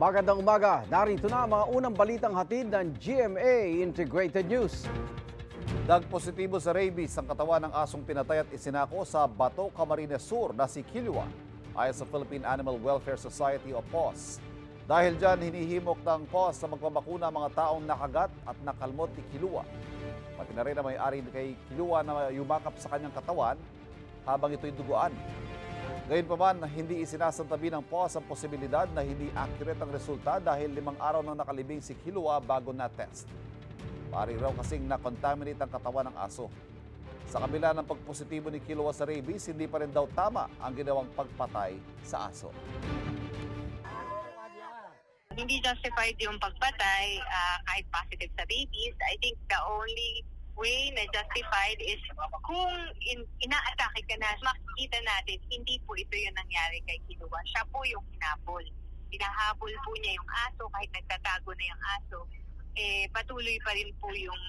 Magandang umaga. Narito na mga unang balitang hatid ng GMA Integrated News. Nagpositibo sa rabies ang katawan ng asong pinatay at isinako sa Bato, Camarines Sur na si Kilua ayon sa Philippine Animal Welfare Society o POS. Dahil dyan, hinihimok ng POS na magpabakuna mga taong nakagat at nakalmot ni Kilua. Pati na rin na may-ari kay Kilua na yumakap sa kanyang katawan habang ito'y duguan. Gayunpaman, hindi isinasantabi ng POS ang posibilidad na hindi accurate ang resulta dahil limang araw nang nakalibing si Kilua bago na-test. Pari raw kasing na-contaminate ang katawan ng aso. Sa kabila ng pagpositibo ni Kilua sa rabies, hindi pa rin daw tama ang ginawang pagpatay sa aso. hindi justified yung pagpatay ah, kahit positive sa babies. I think the only way na justified is kung in, ina-atake ka na, makikita natin, hindi po ito yung nangyari kay Kilua. Siya po yung hinabol. Pinahabol po niya yung aso kahit nagtatago na yung aso. Eh, patuloy pa rin po yung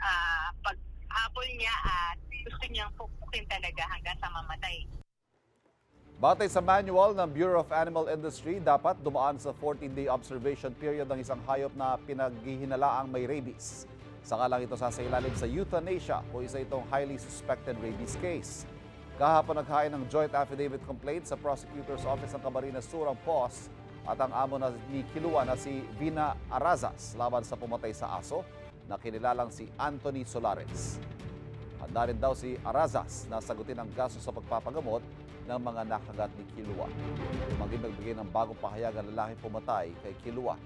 ah, paghabol niya at gusto niyang pupukin talaga hanggang sa mamatay. Batay sa manual ng Bureau of Animal Industry, dapat dumaan sa 14-day observation period ng isang hayop na pinaghihinalaang may rabies. Saka lang ito sasailalim sa euthanasia o isa itong highly suspected rabies case. Kahapon naghain ng joint affidavit complaint sa Prosecutor's Office ng Camarines Sur ang POS at ang amo na ni Kilua na si Vina Arazas laban sa pumatay sa aso na kinilalang si Anthony Solares. Handa rin daw si Arazas na sagutin ang gasto sa pagpapagamot ng mga nakagat ni Kilua. Tumanggi magbigay ng bagong pahayag ang lalaking pumatay kay Kilua.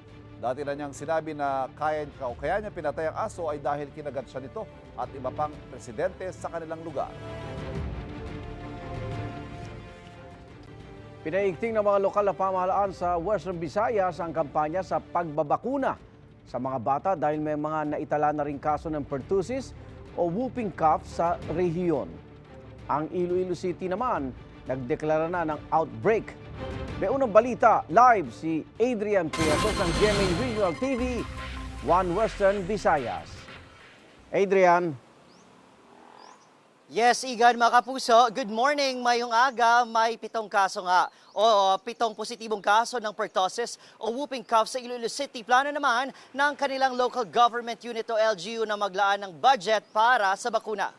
Dati na niyang sinabi na kaya, kaya niya pinatay ang aso ay dahil kinagat siya nito at iba pang presidente sa kanilang lugar. Pinaigting ng mga lokal na pamahalaan sa Western Visayas ang kampanya sa pagbabakuna sa mga bata dahil may mga naitala na rin kaso ng pertussis o whooping cough sa rehiyon. Ang Iloilo City naman nagdeklara na ng outbreak. May unang balita live si Adrian Priatos ng GMA Regional TV, One Western Visayas. Adrian, Yes, Igan, mga kapuso. Good morning. Mayong aga, may pitong kaso nga o pitong positibong kaso ng pertussis o whooping cough sa Iloilo City. Plano naman ng kanilang local government unit o LGU na maglaan ng budget para sa bakuna.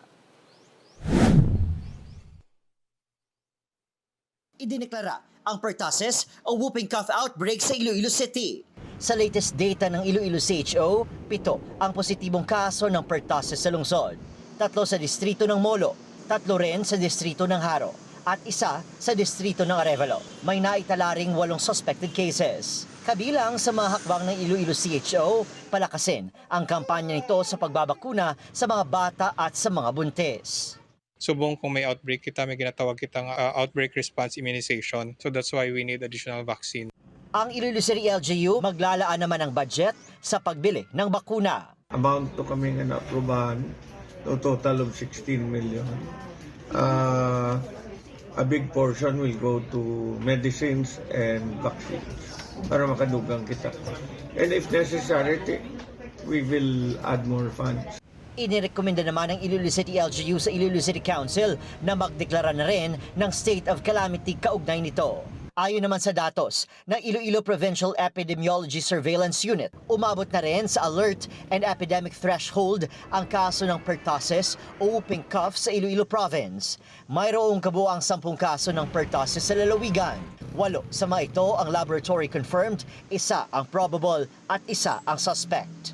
Idineklara ang pertussis o whooping cough outbreak sa Iloilo City. Sa latest data ng Iloilo CHO, pito ang positibong kaso ng pertussis sa lungsod. Tatlo sa distrito ng Molo, tatlo rin sa distrito ng Haro, at isa sa distrito ng Arevalo. May naitala ring walong suspected cases. Kabilang sa mga hakbang ng Iloilo CHO, palakasin ang kampanya nito sa pagbabakuna sa mga bata at sa mga buntis. Subong kung may outbreak kita, may ginatawag kitang uh, outbreak response immunization. So that's why we need additional vaccine. Ang Iloilo City LGU maglalaan naman ng budget sa pagbili ng bakuna. amount to kami nga na-aprobahan to total of 16 million. Uh, a big portion will go to medicines and vaccines para makadugang kita. And if necessary, we will add more funds. Inirekomenda naman ng Iloilo City LGU sa Iloilo City Council na magdeklara na rin ng state of calamity kaugnay nito. Ayon naman sa datos ng Iloilo Provincial Epidemiology Surveillance Unit, umabot na rin sa alert and epidemic threshold ang kaso ng pertussis o whooping cough sa Iloilo Province. Mayroong kabuang 10 kaso ng pertussis sa lalawigan. Walo sa mga ito ang laboratory confirmed, isa ang probable at isa ang suspect.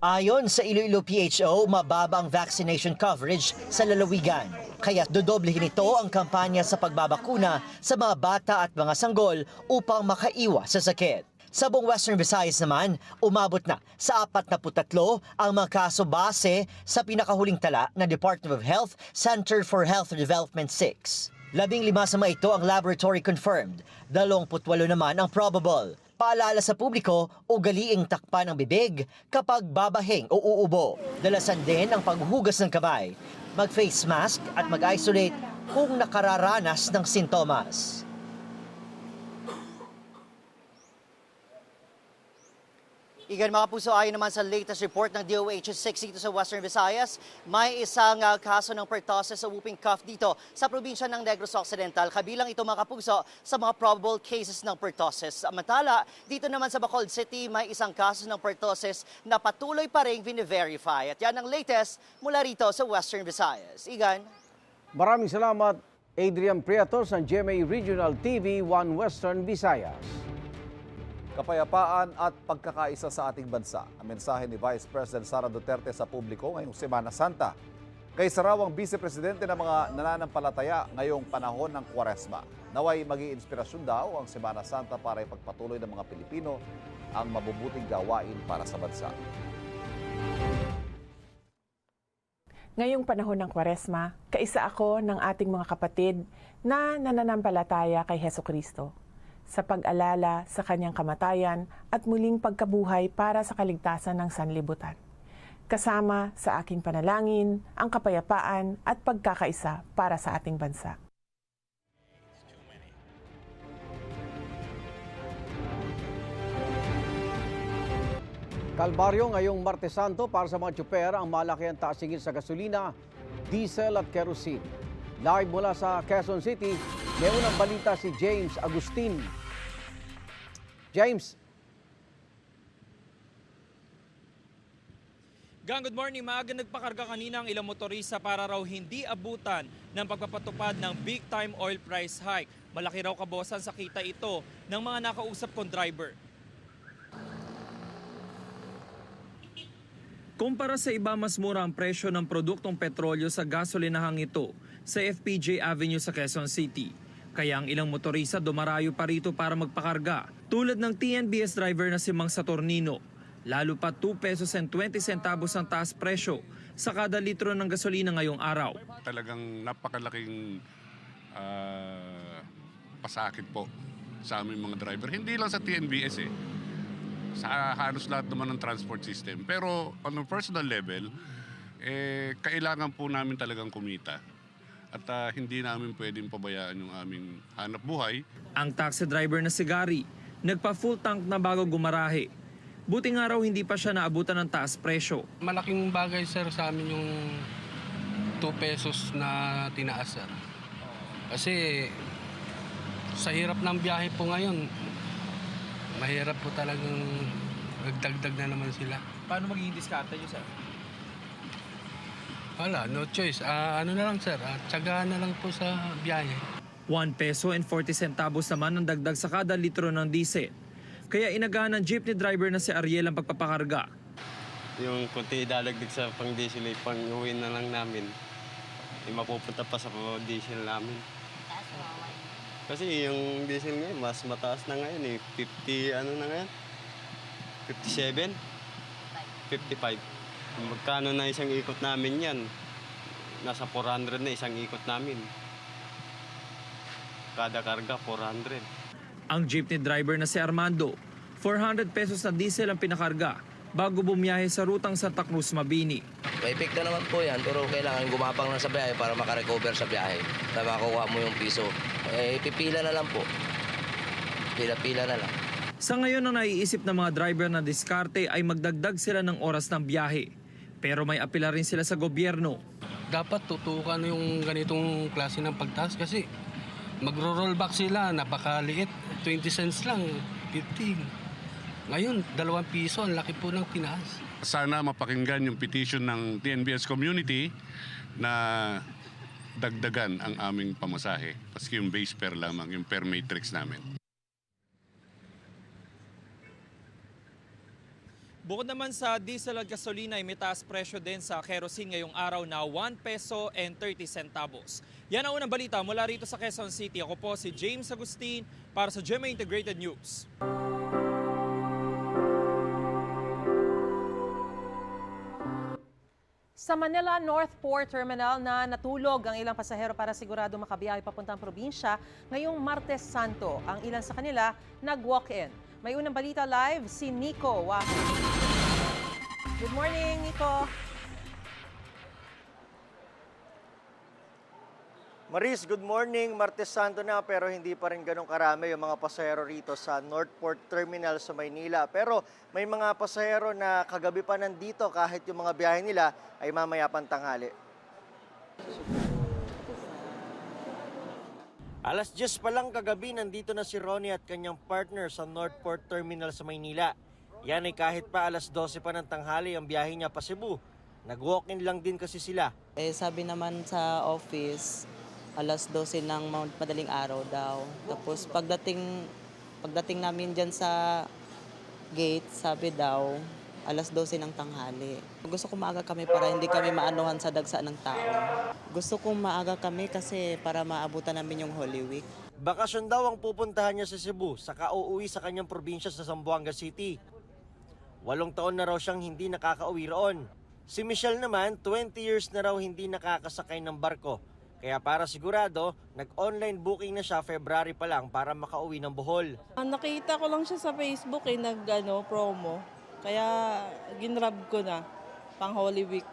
Ayon sa Iloilo PHO, mababa ang vaccination coverage sa lalawigan. Kaya dodoblehin ito ang kampanya sa pagbabakuna sa mga bata at mga sanggol upang makaiwas sa sakit. Sa buong Western Visayas naman, umabot na sa 43 ang mga kaso base sa pinakahuling tala ng Department of Health Center for Health Development 6. Labing lima sa mga ito ang laboratory confirmed, 28 naman ang probable. Paalala sa publiko, ugaliing takpan ang bibig kapag babahing o uubo. Dalasan din ang paghuhugas ng kamay, mag-face mask at mag-isolate kung nakararanas ng sintomas. Igan mga puso, ayon naman sa latest report ng DOH-6 dito sa Western Visayas, may isang ah, kaso ng pertussis sa whooping cough dito sa probinsya ng Negros Occidental. Kabilang ito mga kapuso sa mga probable cases ng pertussis. Samantala, dito naman sa Bacolod City, may isang kaso ng pertussis na patuloy pa rin vini-verify. At yan ang latest mula rito sa Western Visayas. Igan? Maraming salamat, Adrian Priatos ng GMA Regional TV 1 Western Visayas. Kapayapaan at pagkakaisa sa ating bansa. Ang mensahe ni Vice President Sara Duterte sa publiko ngayong Semana Santa. Kay sarawang Vice Presidente ng mga nananampalataya ngayong panahon ng Kwaresma. Naway maging inspirasyon daw ang Semana Santa para ipagpatuloy ng mga Pilipino ang mabubuting gawain para sa bansa. Ngayong panahon ng Kwaresma, kaisa ako ng ating mga kapatid na nananampalataya kay Heso Kristo sa pag-alala sa kanyang kamatayan at muling pagkabuhay para sa kaligtasan ng sanlibutan. Kasama sa aking panalangin ang kapayapaan at pagkakaisa para sa ating bansa. Kalbaryo ngayong Martes Santo para sa mga tsuper ang malaki ang taasingin sa gasolina, diesel at kerosene. Live mula sa Quezon City, may unang balita si James Agustin. James, Gang, good morning. Maaga nagpakarga kanina ang ilang motorista para raw hindi abutan ng pagpapatupad ng big time oil price hike. Malaki raw kabosan sa kita ito ng mga nakausap kong driver. Kumpara sa iba, mas mura ang presyo ng produktong petrolyo sa gasolinahang ito sa FPJ Avenue sa Quezon City. Kaya ang ilang motorista dumarayo pa rito para magpakarga. Tulad ng TNBS driver na si Mang Saturnino. Lalo pa 2 pesos and 20 centavos ang taas presyo sa kada litro ng gasolina ngayong araw. talagang napakalaking ah, pasakit po sa aming mga driver. Hindi lang sa TNBS eh. Sa halos lahat naman ng transport system. Pero on a personal level, eh, kailangan po namin talagang kumita. At ah, hindi namin pwedeng pabayaan yung aming hanap buhay. Ang taxi driver na si Gary, nagpa full tank na bago gumarahe. Buti nga raw hindi pa siya naabutan ng taas presyo. Malaking bagay sir sa amin yung 2 pesos na tinaas sir. Kasi sa hirap ng biyahe po ngayon, mahirap po talagang nagdagdag na naman sila. Paano magiging diskarte niyo, sir? Wala, no choice. Ah, ano na lang sir, ah, tsagaan na lang po sa biyahe. 1 peso and 40 centavos naman ang dagdag sa kada litro ng diesel. Kaya inagaan ng jeepney driver na si Ariel ang pagpapakarga. Yung kunti idadagdag sa pang diesel ay pang uwi na lang namin. Ay mapupunta pa sa diesel namin. Kasi yung diesel ngayon, mas mataas na ngayon eh. 50, ano na ngayon? 57? 55. Magkano na isang ikot namin yan? Nasa 400 na isang ikot namin. Kada karga, 400. Ang jeepney driver na si Armando, 400 pesos na diesel ang pinakarga bago bumiyahe sa rutang Santa Cruz, Mabini. May epekto naman po yan, pero kailangan gumapang lang sa biyahe para makarecover sa biyahe. Na makukuha mo yung piso. Eh, pipila na lang po. Pila-pila na lang. Sa ngayon ang naiisip ng mga driver na diskarte ay magdagdag sila ng oras ng biyahe. Pero may apela rin sila sa gobyerno. Dapat tutukan yung ganitong klase ng pagtaas kasi magro-rollback sila, napakaliit. 20 cents lang, 15. Ngayon, dalawang piso, ang laki po ng tinaas. Sana mapakinggan yung petition ng TNBS community na dagdagan ang aming pamasahe. Paski yung base fare lamang, yung per matrix namin. Bukod naman sa diesel at gasolina ay may taas presyo din sa kerosene ngayong araw na 1 peso and 30 centavos. Yan ang unang balita mula rito sa Quezon City. Ako po si James Agustin para sa GMA Integrated News. Sa Manila North Port Terminal na natulog ang ilang pasahero para sigurado makabiyahe papuntang probinsya, ngayong Martes Santo, ang ilan sa kanila nag-walk-in. May unang balita live si Nico Waho. Good morning, Nico. Maris, good morning. Martes Santo na pero hindi pa rin ganun karami yung mga pasahero rito sa Northport Terminal sa Maynila. Pero may mga pasahero na kagabi pa nandito kahit yung mga biyahe nila ay mamaya pang tanghali. Alas 10 pa lang kagabi nandito na si Ronnie at kanyang partner sa Northport Terminal sa Maynila. Yan ay kahit pa alas 12 pa ng tanghali ang biyahe niya pa Cebu. Nag-walk-in lang din kasi sila. Eh, sabi naman sa office, alas 12 ng mad- madaling araw daw. Tapos pagdating pagdating namin diyan sa gate, sabi daw, alas 12 ng tanghali. Gusto ko maaga kami para hindi kami maanuhan sa dagsa ng tao. Gusto kong maaga kami kasi para maabutan namin yung Holy Week. Bakasyon daw ang pupuntahan niya sa Cebu, saka uuwi sa kanyang probinsya sa Zamboanga City. Walong taon na raw siyang hindi nakakauwi roon. Si Michelle naman, 20 years na raw hindi nakakasakay ng barko. Kaya para sigurado, nag-online booking na siya February pa lang para makauwi ng Bohol. Ah, Nakita ko lang siya sa Facebook eh, nag ano, promo. Kaya ginrab ko na, pang Holy Week.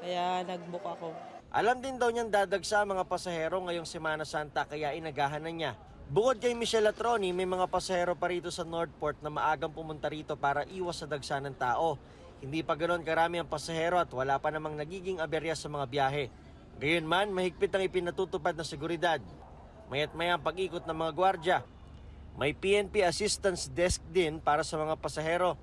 Kaya nag-book ako. Alam din daw niyang dadagsa ang mga pasahero ngayong Semana Santa kaya inagahan na niya. Bukod kay Michelle at may mga pasahero pa rito sa Northport na maagang pumunta rito para iwas sa dagsa ng tao. Hindi pa ganoon karami ang pasahero at wala pa namang nagiging aberya sa mga biyahe. Gayunman, mahigpit ang ipinatutupad na seguridad. Mayat maya ang pag-ikot ng mga gwardya. May PNP assistance desk din para sa mga pasahero.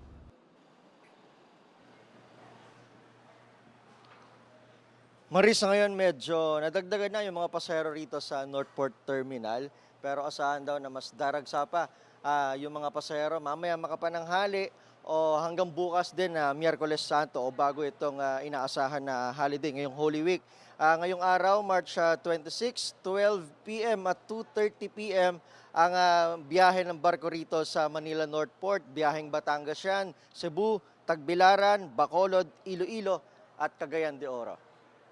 Marisa ngayon medyo nadagdagan na yung mga pasahero rito sa Northport Terminal pero asahan daw na mas daragsa pa ah, yung mga pasahero mamaya makapananghali o hanggang bukas din na Miyerkules Santo o bago itong ah, inaasahan na holiday ngayong Holy Week. Ah, ngayong araw, March ah, 26, 12 p.m. at 2.30 p.m. ang ah, biyahe ng barko rito sa Manila Northport, biyaheng Batangas yan, Cebu, Tagbilaran, Bacolod, Iloilo at Cagayan de Oro.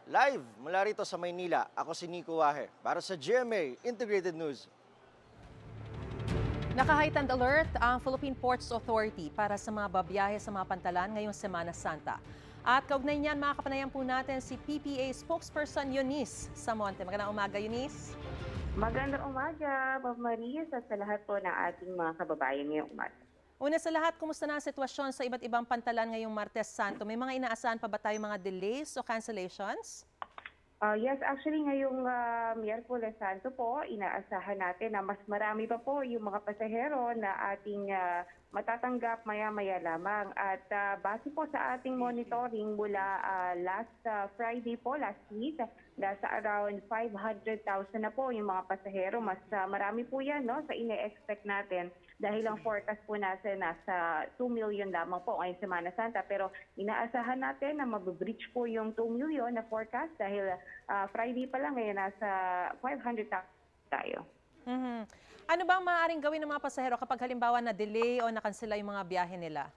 Live mula rito sa Maynila, ako si Nico Wahe para sa GMA Integrated News. Naka-heightened alert ang Philippine Ports Authority para sa mga babiyahe sa mga pantalan ngayong Semana Santa. At kaugnay niyan, makakapanayan po natin si PPA spokesperson Eunice Samonte. Magandang umaga, Eunice. Magandang umaga, Bob Maris, at sa lahat po ng ating mga kababayan ngayong umaga. Una sa lahat, kumusta na ang sitwasyon sa iba't ibang pantalan ngayong Martes Santo? May mga inaasahan pa ba tayo mga delays o cancellations? Uh, yes, actually ngayong uh, Miyerkules Santo po, inaasahan natin na mas marami pa po yung mga pasahero na ating uh, matatanggap maya-maya lamang. At uh, base po sa ating monitoring mula uh, last uh, Friday po, last week, nasa around 500,000 na po yung mga pasahero. Mas uh, marami po yan no, sa ine-expect natin dahil ang forecast po natin nasa 2 million lamang po ngayong Semana Santa. Pero inaasahan natin na mabibreach po yung 2 million na forecast dahil uh, Friday pa lang ngayon nasa 500,000 tayo. Mhm. Ano ba ang maaaring gawin ng mga pasahero kapag halimbawa na delay o nakansela yung mga biyahe nila?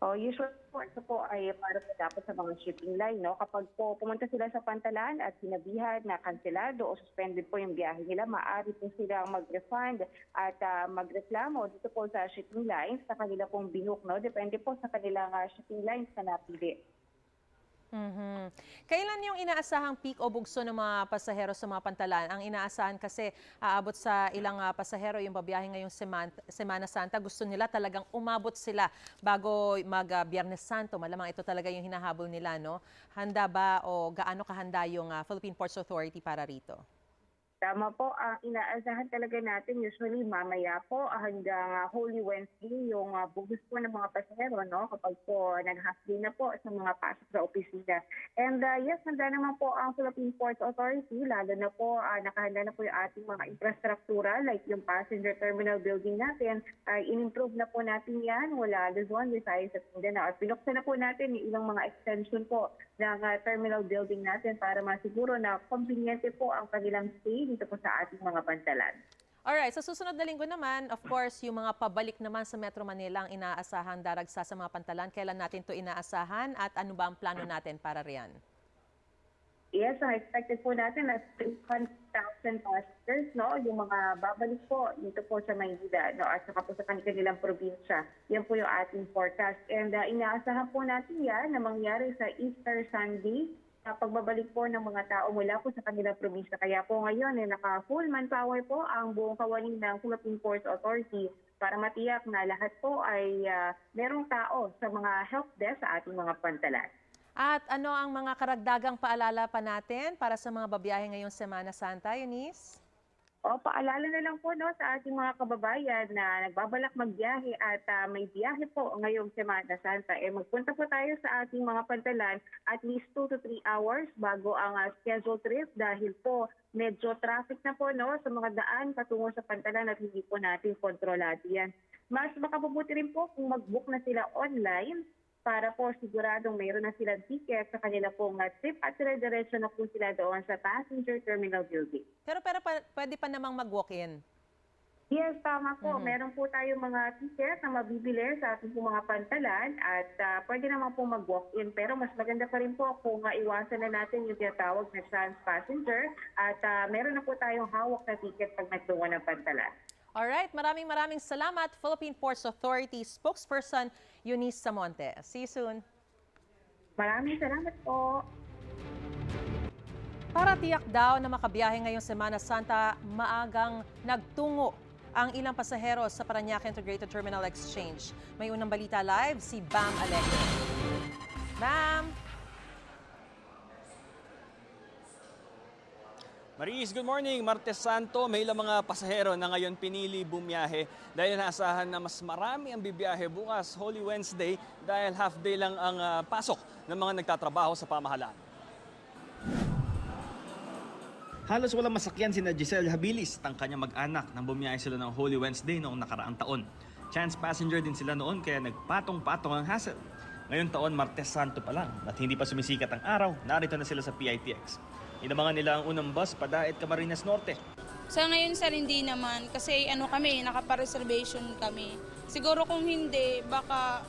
Oh, usually po, po ay para po dapat sa mga shipping line, no? Kapag po pumunta sila sa pantalan at sinabihan na kanselado o suspended po yung biyahe nila, maaari po silang mag-refund at ah, magreklamo dito po sa shipping lines sa kanila pong binook, no? Depende po sa kanilang ah, shipping lines na napili. Mhm. Kailan yung inaasahang peak o bugso ng mga pasahero sa mga pantalan? Ang inaasahan kasi aabot sa ilang ah, pasahero yung babiyahe ngayong Seman- Semana Santa. Gusto nila talagang umabot sila bago mag ah, Biyernes Santo. Malamang ito talaga yung hinahabol nila, no? Handa ba o gaano kahanda yung ah, Philippine Ports Authority para rito? Tama po, ang inaasahan talaga natin usually mamaya po hanggang ah, Holy Wednesday yung uh, bugis po ng mga pasahero no kapag po day na po sa mga pasok sa opisina. And uh, yes, handa naman po ang Philippine Ports Authority lalo na po ah, nakahanda na po yung ating mga infrastruktura like yung passenger terminal building natin ay in-improve na po natin yan mula Luzon, Visayas at Mindanao. At pinuksan na po natin yung ilang mga extension po ng ah, terminal building natin para masiguro na conveniente po ang kanilang stay dito po sa ating mga pantalan. Alright, sa susunod na linggo naman, of course, yung mga pabalik naman sa Metro Manila ang inaasahan daragsa sa mga pantalan. Kailan natin to inaasahan at ano ba ang plano natin para riyan? Yes, ang expected po natin na 300,000 passengers, no? Yung mga babalik po dito po sa Maynila, no? At saka po sa kanilang probinsya. Yan po yung ating forecast. And uh, inaasahan po natin yan na mangyari sa Easter Sunday sa pagbabalik po ng mga tao mula po sa kanilang probinsya. Kaya po ngayon, eh, naka-full manpower po ang buong kawani ng Philippine Ports Authority para matiyak na lahat po ay ah, merong tao sa mga help desk sa ating mga pantalan. At ano ang mga karagdagang paalala pa natin para sa mga babiyahe ngayong Semana Santa, Eunice? O, paalala na lang po no, sa ating mga kababayan na nagbabalak magbiyahe at ah, may biyahe po ngayong Semana Santa. Eh, magpunta po tayo sa ating mga pantalan at least 2 to 3 hours bago ang ah, scheduled trip dahil po medyo traffic na po no, sa mga daan patungo sa pantalan at hindi po natin kontrolado yan. Mas makabubuti rin po kung mag-book na sila online para po siguradong mayroon na silang ticket sa kanila pong ah, trip at dire-diretso na po sila doon sa passenger terminal building. Pero, pero pa- pwede pa namang mag-walk-in. Yes, tama po. Mhm. Meron po tayong mga ticket na mabibili sa ating po mga pantalan at ah, pwede naman po mag-walk-in. Pero mas maganda pa rin po kung uh, iwasan na natin yung tinatawag na chance passenger at ah, meron na po tayong hawak na ticket pag nagtungo ng pantalan. Alright, maraming maraming salamat, Philippine Ports Authority spokesperson Eunice Samonte. See you soon. Maraming salamat po. Para tiyak daw na makabiyahe ngayong Semana Santa, maagang nagtungo ang ilang pasahero sa Parañaque Integrated Terminal Exchange. May unang balita live si Bam Alegre. Bam! Maris, good morning. Martes Santo, may ilang mga pasahero na ngayon pinili bumiyahe dahil naasahan na mas marami ang bibiyahe bukas, Holy Wednesday, dahil half day lang ang ah, pasok ng mga nagtatrabaho sa pamahalaan. Halos walang masakyan si Giselle Habilis at ang kanyang mag-anak nang bumiyahe sila ng Holy Wednesday noong nakaraang taon. Chance passenger din sila noon kaya nagpatong-patong ang hassle. Ngayon taon, Martes Santo pa lang at hindi pa sumisikat ang araw, narito na sila sa PITX. Inabangan nila ang unang bus padait Camarines Norte. Sa ngayon sir, hindi naman. Kasi ano kami, nakapa-reservation kami. Siguro kung hindi, baka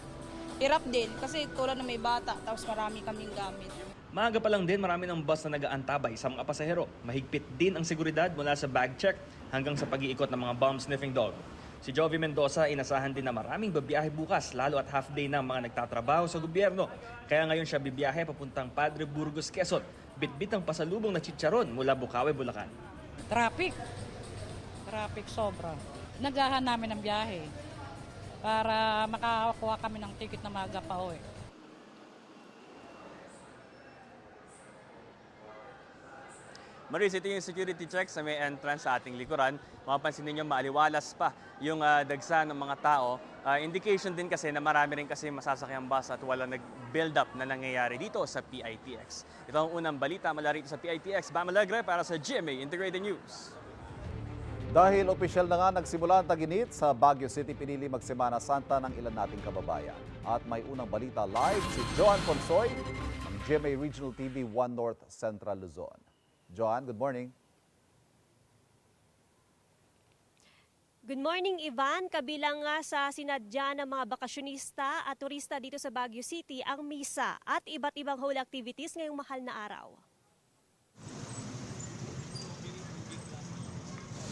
hirap din. Kasi tulad na may bata, tapos marami kaming gamit. Maaga pa lang din marami ng bus na nag-aantabay sa mga pasahero. Mahigpit din ang seguridad mula sa bag check hanggang sa pag-iikot ng mga bomb sniffing dog. Si Jovi Mendoza inasahan din na maraming babiyahe bukas lalo at half day ng mga nagtatrabaho sa gobyerno. Kaya ngayon siya bibiyahe papuntang Padre Burgos, Quezon. Bitbit ang pasalubong na chicharon mula Bukawi, Bulacan. Traffic. Traffic sobra. Nagahan namin ng biyahe para makakuha kami ng ticket na maaga pa uwi. Maris, ito yung security check sa may entrance sa ating likuran. Mapapansin ninyo, maaliwalas pa yung ah, dagsa ng mga tao. Ah, indication din kasi na marami rin kasi masasakyang bus at wala nag-build up na nangyayari dito sa PITX. Ito ang unang balita mula rito sa PITX. Bam Alegre para sa GMA Integrated News. Dahil opisyal na nga nagsimula ang taginit sa Baguio City, pinili magsemana Santa ng ilan nating kababayan. At may unang balita live si Joan Ponsoy ng GMA Regional TV 1 North Central Luzon. Joan, good morning. Good morning, Ivan. Kabilang nga sa sinadya ng mga bakasyonista at turista dito sa Baguio City ang misa at iba't ibang holy activities ngayong mahal na araw.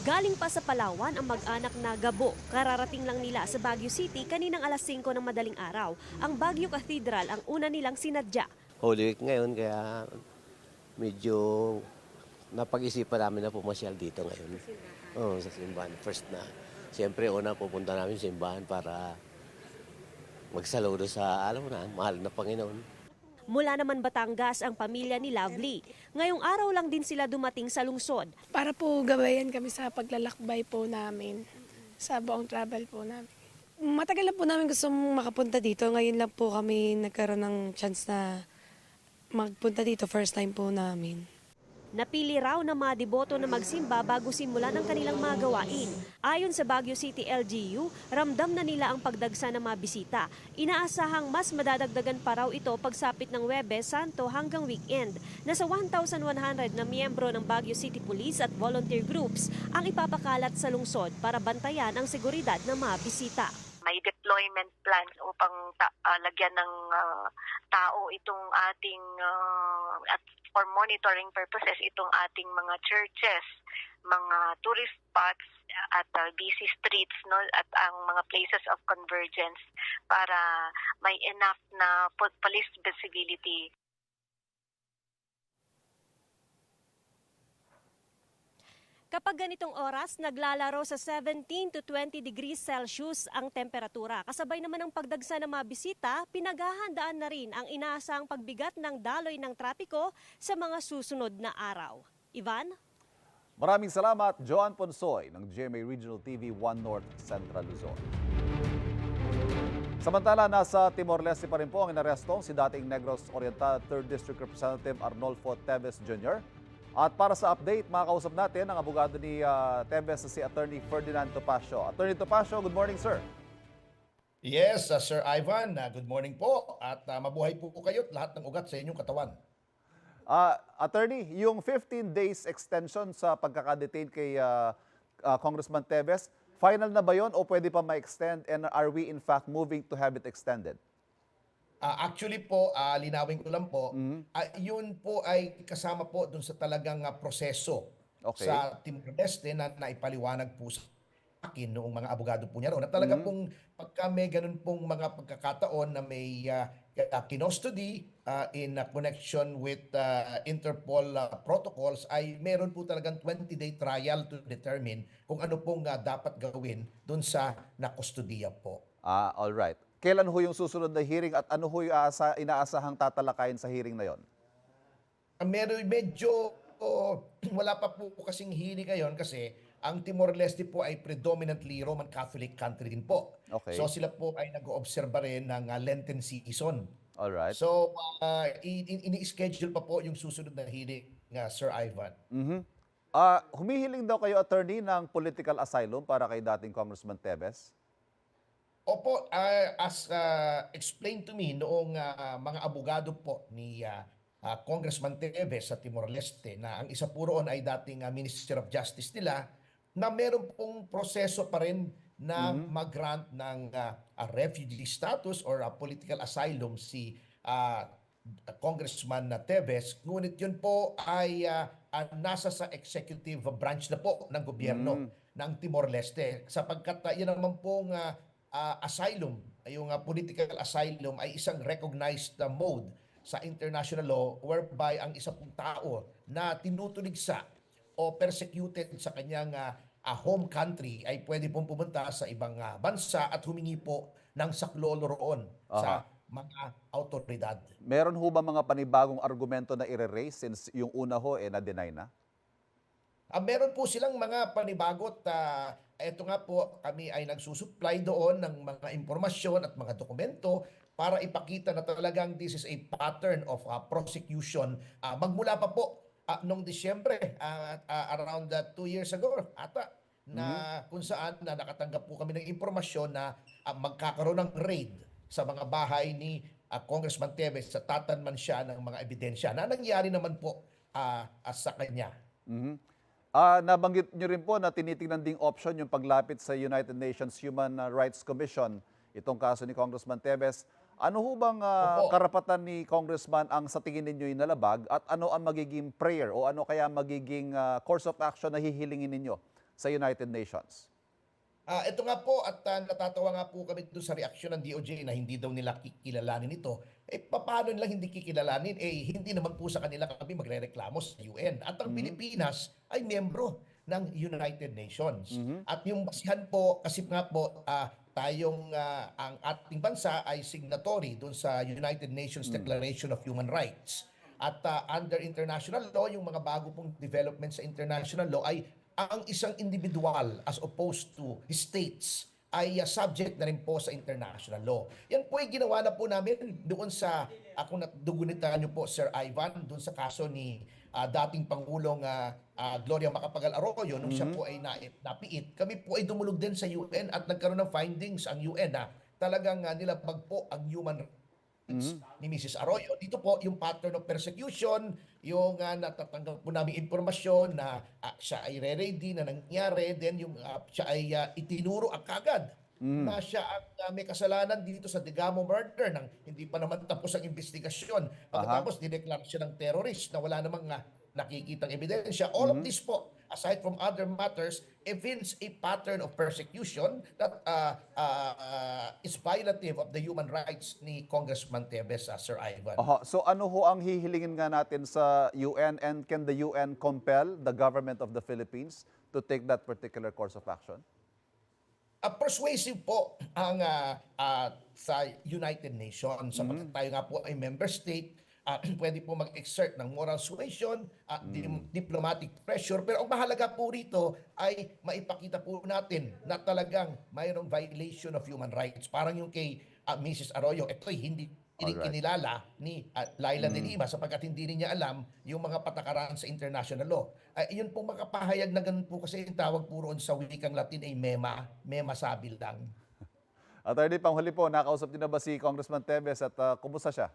Galing pa sa Palawan ang mag-anak na Gabo. Kararating lang nila sa Baguio City kaninang alas 5 ng madaling araw. Ang Baguio Cathedral ang una nilang sinadya. Holy Week ngayon, kaya medyo napag-isipan namin na pumasyal dito ngayon. Oo, sa simbahan. First na. Siyempre, una pupunta namin sa simbahan para magsaludo sa, alam mo na, mahal na Panginoon. Mula naman Batangas ang pamilya ni Lovely. Ngayong araw lang din sila dumating sa lungsod. Para po gabayan kami sa paglalakbay po namin, sa buong travel po namin. Matagal na po namin gusto makapunta dito. Ngayon lang po kami nagkaroon ng chance na magpunta dito. First time po namin. Napili raw ng mga deboto na magsimba bago simulan ang kanilang mga gawain. Ayon sa Baguio City LGU, ramdam na nila ang pagdagsa ng mga bisita. Inaasahang mas madadagdagan pa raw ito pagsapit ng Webes, Santo hanggang weekend. Nasa 1,100 na miyembro ng Baguio City Police at volunteer groups ang ipapakalat sa lungsod para bantayan ang seguridad ng mga bisita. May deployment plans upang ta- ah, lagyan ng ah, tao itong ating ah, at for monitoring purposes itong ating mga churches, mga tourist spots at ah, busy streets no at ang mga places of convergence para may enough na po- police visibility Kapag ganitong oras, naglalaro sa 17 to 20 degrees Celsius ang temperatura. Kasabay naman ng pagdagsa ng mga bisita, pinaghahandaan na rin ang inaasahang pagbigat ng daloy ng trapiko sa mga susunod na araw. Ivan? Maraming salamat, Joan Ponsoy ng GMA Regional TV 1 North Central Luzon. Samantala, nasa Timor-Leste pa rin po ang inarestong si dating Negros Oriental 3rd District Representative Arnolfo Teves Jr. At para sa update, makakausap natin ang abogado ni ah, Teves na si Attorney Ferdinand Topacio. Attorney Topacio, good morning, sir. Yes, uh, Sir Ivan, uh, good morning po at uh, mabuhay po kayo at lahat ng ugat sa inyong katawan. Ah, attorney, yung 15 days extension sa pagkakadetain kay ah, ah, Congressman Teves, final na ba yon o pwede pa ma-extend and are we in fact moving to have it extended? Uh, actually po, uh, linawin ko lang po, uh, yun po ay kasama po dun sa talagang uh, proseso Okay. sa Timor-Leste na naipaliwanag po sa akin noong mga abogado po niya roon. At talaga Mhm. pong pagka may ganun pong mga pagkakataon na may uh, uh, kinostody uh, in uh, connection with uh, Interpol uh, protocols ay meron po talagang 20-day trial to determine kung ano pong uh, dapat gawin dun sa nakustodiya po. Ah, all right. Kailan ho yung susunod na hearing at ano ho yung aasa, inaasahang tatalakayin sa hearing na yon? Ah, meron medyo oh, wala pa po kasing hini ngayon kasi ang Timor-Leste po ay predominantly Roman Catholic country din po. Okay. So sila po ay nag-oobserba rin ng ah, Lenten season. All right. So uh, ini-schedule pa po yung susunod na hearing nga Sir Ivan. Mhm. Ah, humihiling daw kayo attorney ng political asylum para kay dating Congressman Teves? Opo, ah, as ah, explained to me noong ah, mga abogado po ni ah, ah, Congressman Teves sa Timor-Leste na ang isa po roon ay dating ah, Minister of Justice nila na meron pong proseso pa rin na mag-grant ng ah, ah, refugee status or ah, political asylum si ah, Congressman na Teves. Ngunit yun po ay ah, ah, nasa sa executive branch na po ng gobyerno Mm. ng Timor-Leste sapagkat uh, yan naman pong uh, uh, asylum, yung uh, political asylum ay isang recognized uh, mode sa international law whereby ang isa pong tao na tinutuligsa o persecuted sa kanyang uh, uh, home country ay pwede pong pumunta sa ibang uh, bansa at humingi po ng saklolo roon sa mga autoridad. Meron ho ba mga panibagong argumento na i-raise since yung una ho eh na-deny na? Ah, meron po silang mga panibagot. ah, eto nga po, kami ay nagsusupply doon ng mga impormasyon at mga dokumento para ipakita na talagang this is a pattern of ah, prosecution. Ah, magmula pa po ah, noong Disyembre, ah, ah, around ah, two years ago, ata, na kung saan na nakatanggap po kami ng impormasyon na ah, magkakaroon ng raid sa mga bahay ni ah, Congressman Teves sa tatanman siya ng mga ebidensya na nangyari naman po ah, ah, sa kanya. Mhm. Ah, nabanggit nyo rin po na tinitingnan ding option yung paglapit sa United Nations Human Rights Commission, itong kaso ni Congressman Teves. Ano ho bang Opo. karapatan ni Congressman ang sa tingin ninyo inalabag at ano ang magiging prayer o ano kaya magiging ah, course of action na hihilingin ninyo sa United Nations? Ah, ito nga po at ah, natatawa nga po kami doon sa reaksyon ng DOJ na hindi daw nila kikilalanin ito. Eh paano nila hindi kikilalanin? Eh hindi naman po sa kanila kami magrereklamo sa UN. At ang Pilipinas ay miyembro ng United Nations. At yung basihan po kasi nga po ah, tayong ah, ang ating bansa ay signatory doon sa United Nations Declaration of Human Rights. At ah, under international law, yung mga bago pong development sa international law ay ang isang individual as opposed to states ay uh, subject na rin po sa international law. Yan po ay ginawa na po namin doon sa, ako natugunitan niyo po Sir Ivan, doon sa kaso ni ah, dating Pangulong ah, ah, Gloria Macapagal Arroyo nung siya po ay na, napiit. Kami po ay dumulog din sa UN at nagkaroon ng findings ang UN na talagang uh, nilabag po ang human rights ni Mrs. Arroyo. Dito po yung pattern of persecution, yung uh, natatanggap po namin impormasyon na ah, siya ay re-ready na nangyari, then yung ah, siya ay ah, itinuro ang kagad na siya ang ah, may kasalanan dito sa Digamo murder nang hindi pa naman tapos ang investigasyon. Pagkatapos dineklara siya ng terrorist na wala namang ah, nakikitang ebidensya. All of this po aside from other matters, evince a pattern of persecution that uh, uh, uh, is violative of the human rights ni Congressman Tevez, uh, Sir Ivan. Aha. So ano ho ang hihilingin nga natin sa UN and can the UN compel the government of the Philippines to take that particular course of action? Uh, persuasive po ang ah, ah, sa United Nations. Sapagkat tayo nga po ay member state, ah, pwede po mag-exert ng moral suasion, ah, dim- diplomatic pressure. Pero ang mahalaga po rito ay maipakita po natin na talagang mayroong violation of human rights. Parang yung kay ah, Mrs. Arroyo, ito'y hindi Alright. kinilala ni ah, Laila de Lima sapagkat hindi rin niya alam yung mga patakaran sa international law. Ay yun pong makapahayag na ganun po kasi yung tawag po roon sa wikang Latin ay mema, mema sabil lang. Attorney, panghuli po, nakausap niyo na ba si Congressman Tevez at uh, kumusta siya?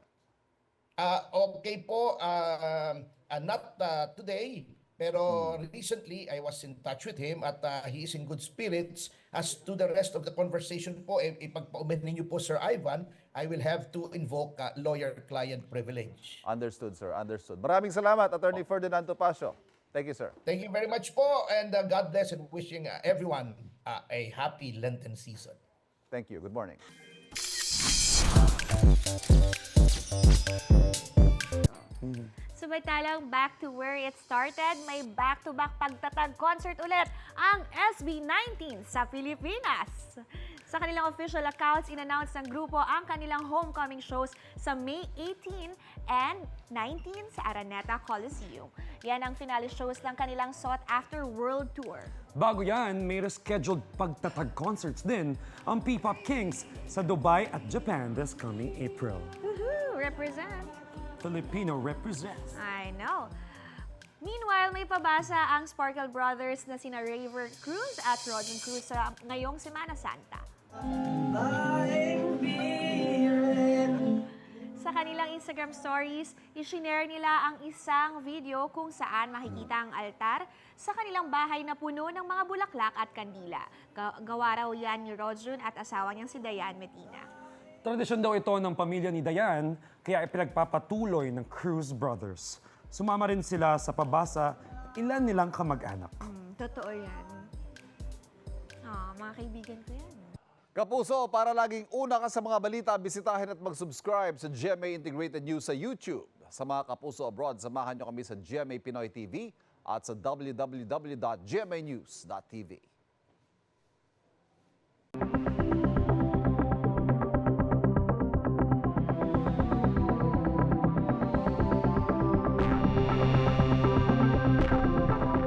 Ah, okay po, ah, ah, not ah, today, pero recently I was in touch with him at ah, he is in good spirits. As to the rest of the conversation po, eh, ipagpaumin ninyo po Sir Ivan, I will have to invoke ah, lawyer-client privilege. Understood, sir. Understood. Maraming salamat, Attorney Ferdinand Topacio. Thank you, sir. Thank you very much po and ah, God bless and wishing ah, everyone ah, a happy Lenten season. Thank you. Good morning. Samantalang back to where it started, may back-to-back pagtatag concert ulit ang SB19 sa Pilipinas. Sa kanilang official accounts, in-announce ng grupo ang kanilang homecoming shows sa May 18 and 19 sa Araneta Coliseum. Yan ang finale shows ng kanilang sought-after world tour. Bago yan, may rescheduled pagtatag concerts din ang P-Pop Kings sa Dubai at Japan this coming April. Woohoo! Represent! Filipino represents. I know. Meanwhile, may pabasa ang Sparkle Brothers na sina Raver Cruz at Rodin Cruz sa ngayong Semana Santa. Sa kanilang Instagram stories, isinare nila ang isang video kung saan makikita ang altar sa kanilang bahay na puno ng mga bulaklak at kandila. Ga- Gawa raw yan ni Rodjun at asawa niyang si Dayan Medina. Tradisyon daw ito ng pamilya ni Dayan, kaya ipinagpapatuloy ng Cruz Brothers. Sumama rin sila sa pabasa ilan nilang kamag-anak. Hmm, totoo yan. Ah, mga kaibigan ko yan. Kapuso, para laging una ka sa mga balita, bisitahin at mag-subscribe sa GMA Integrated News sa YouTube. Sa mga kapuso abroad, samahan nyo kami sa GMA Pinoy TV at sa www.gmanews.tv.